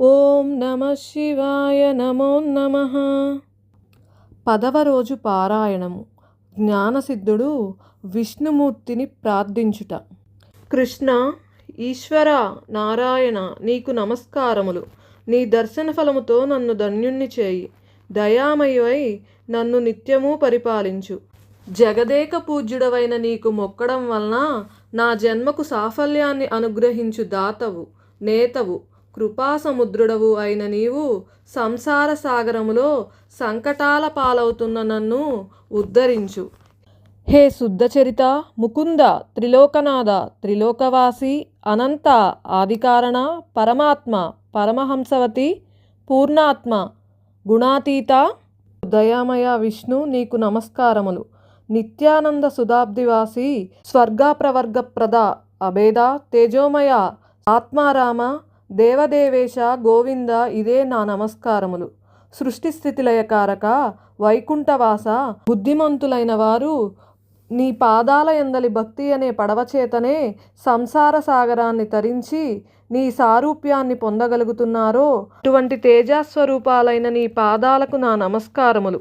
ఓం నమ శివాయ నమో నమ. పదవ రోజు పారాయణము. జ్ఞానసిద్ధుడు విష్ణుమూర్తిని ప్రార్థించుట. కృష్ణ ఈశ్వర నారాయణ నీకు నమస్కారములు. నీ దర్శన ఫలముతో నన్ను ధన్యుణ్ణి చేయి. దయామయువై నన్ను నిత్యము పరిపాలించు. జగదేక పూజ్యుడవైన నీకు మొక్కడం వలన నా జన్మకు సాఫల్యాన్ని అనుగ్రహించు దాతవు నేతవు. కృపాసముద్రుడవు అయిన నీవు సంసార సాగరములో సంకటాల పాలవుతున్న నన్ను ఉద్ధరించు. హే శుద్ధచరిత ముకుంద త్రిలోకనాథ త్రిలోకవాసి అనంత ఆదికారణ పరమాత్మ పరమహంసవతి పూర్ణాత్మ గుణాతీత దయామయ విష్ణు నీకు నమస్కారములు. నిత్యానంద సుధాబ్దివాసి స్వర్గాప్రవర్గప్రద అభేద తేజోమయ ఆత్మారామ దేవదేవేశ గోవింద ఇదే నా నమస్కారములు. సృష్టి స్థితిలయకారక వైకుంఠవాస బుద్ధిమంతులైన వారు నీ పాదాల ఎందలి భక్తి అనే పడవచేతనే సంసార సాగరాన్ని తరించి నీ సారూప్యాన్ని పొందగలుగుతున్నారో అటువంటి తేజస్వరూపాలైన నీ పాదాలకు నా నమస్కారములు.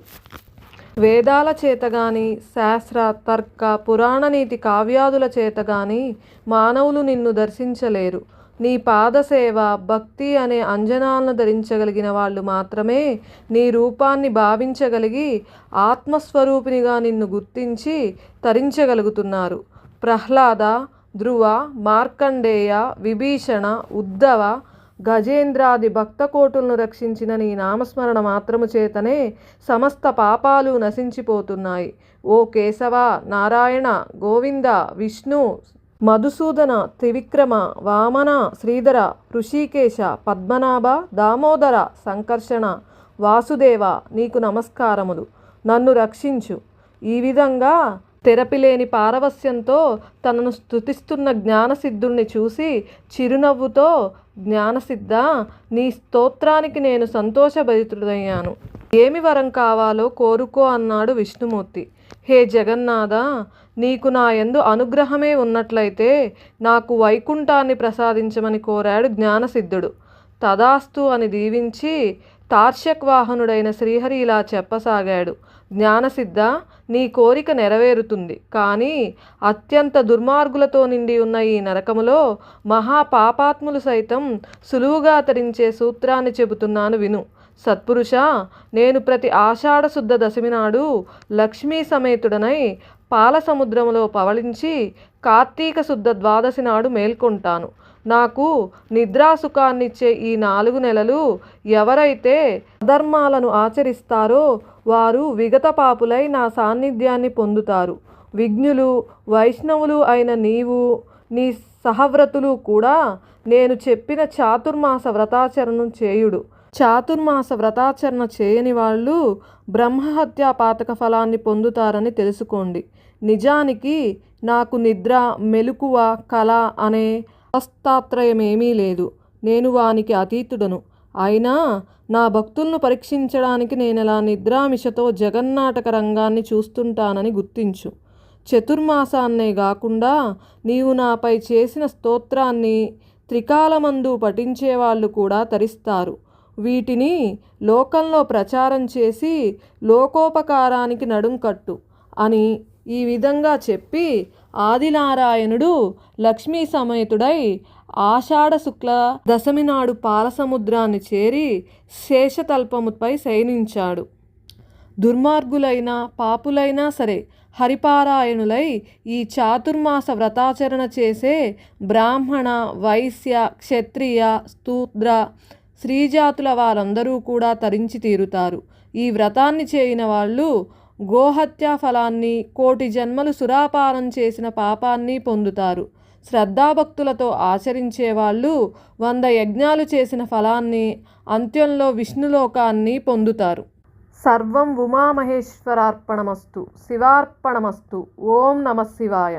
వేదాల చేత గాని శాస్త్ర తర్క పురాణ నీతి కావ్యాదుల చేత గాని మానవులు నిన్ను దర్శించలేరు. నీ పాదసేవ భక్తి అనే అంజనాలను ధరించగలిగిన వాళ్ళు మాత్రమే నీ రూపాన్ని భావించగలిగి ఆత్మస్వరూపినిగా నిన్ను గుర్తించి తరించగలుగుతున్నారు. ప్రహ్లాద ధ్రువ మార్కండేయ విభీషణ ఉద్ధవ గజేంద్రాది భక్తకోటులను రక్షించిన నీ నామస్మరణ మాత్రము చేతనే సమస్త పాపాలు నశించిపోతున్నాయి. ఓ కేశవ నారాయణ గోవింద విష్ణు మధుసూదన త్రివిక్రమ వామన శ్రీధర ఋషికేశ పద్మనాభ దామోదర సంకర్షణ వాసుదేవ నీకు నమస్కారములు. నన్ను రక్షించు. ఈ విధంగా తెరపిలేని పారవస్యంతో తనను స్తుతిస్తున్న జ్ఞానసిద్ధుణ్ణి చూసి చిరునవ్వుతో జ్ఞానసిద్ధ నీ స్తోత్రానికి నేను సంతోషభరితుడయ్యాను. ఏమి వరం కావాలో కోరుకో అన్నాడు విష్ణుమూర్తి. హే జగన్నాథ నీకు నా ఎందు అనుగ్రహమే ఉన్నట్లయితే నాకు వైకుంఠాన్ని ప్రసాదించమని కోరాడు జ్ఞానసిద్ధుడు. తదాస్తు అని దీవించి తార్షక్వాహనుడైన శ్రీహరి ఇలా చెప్పసాగాడు. జ్ఞానసిద్ధ నీ కోరిక నెరవేరుతుంది. కానీ అత్యంత దుర్మార్గులతో నిండి ఉన్న ఈ నరకములో మహాపాపాత్ములు సైతం సులువుగా తరించే సూత్రాన్ని చెబుతున్నాను విను. సత్పురుష నేను ప్రతి ఆషాఢ శుద్ధ దశమి నాడు లక్ష్మీ సమేతుడనై పాలసముద్రములో పవళించి కార్తీక శుద్ధ ద్వాదశి నాడు మేల్కొంటాను. నాకు నిద్రాసుఖాన్నిచ్చే ఈ నాలుగు నెలలు ఎవరైతే అధర్మాలను ఆచరిస్తారో వారు విగత పాపులై నా సాన్నిధ్యాన్ని పొందుతారు. విఘ్నులు వైష్ణవులు అయిన నీవు నీ సహవ్రతులు కూడా నేను చెప్పిన చాతుర్మాస వ్రతాచరణం చేయుడు. చాతుర్మాస వ్రతాచరణ చేయని వాళ్ళు బ్రహ్మహత్యా పాతక ఫలాన్ని పొందుతారని తెలుసుకోండి. నిజానికి నాకు నిద్ర మెలకువ కళ అనే హస్తాత్రయమేమీ లేదు. నేను వానికి అతీతుడను. అయినా నా భక్తులను పరీక్షించడానికి నేను ఇలా నిద్రామిషతో జగన్నాటక రంగాన్ని చూస్తుంటానని గుర్తించు. చతుర్మాసాన్నే కాకుండా నీవు నాపై చేసిన స్తోత్రాన్ని త్రికాలమందు పఠించేవాళ్ళు కూడా తరిస్తారు. వీటిని లోకంలో ప్రచారం చేసి లోకోపకారానికి నడుం కట్టు అని ఈ విధంగా చెప్పి ఆదినారాయణుడు లక్ష్మీ సమేతుడై ఆషాఢ శుక్ల దశమి నాడు పాలసముద్రాన్ని చేరి శేషతల్పముపై శయనించాడు. దుర్మార్గులైన పాపులైనా సరే హరిపారాయణులై ఈ చాతుర్మాస వ్రతాచరణ చేసే బ్రాహ్మణ వైశ్య క్షత్రియ స్తూద్ర స్త్రీజాతుల వారందరూ కూడా తరించి తీరుతారు. ఈ వ్రతాన్ని చేయని వాళ్ళు గోహత్యా ఫలాన్ని కోటి జన్మలు సురాపానం చేసిన పాపాన్ని పొందుతారు. శ్రద్ధాభక్తులతో ఆచరించే వాళ్ళు వంద యజ్ఞాలు చేసిన ఫలాన్ని అంత్యంలో విష్ణులోకాన్ని పొందుతారు. సర్వం ఉమామహేశ్వరార్పణమస్తు శివార్పణమస్తు ఓం నమ శివాయ.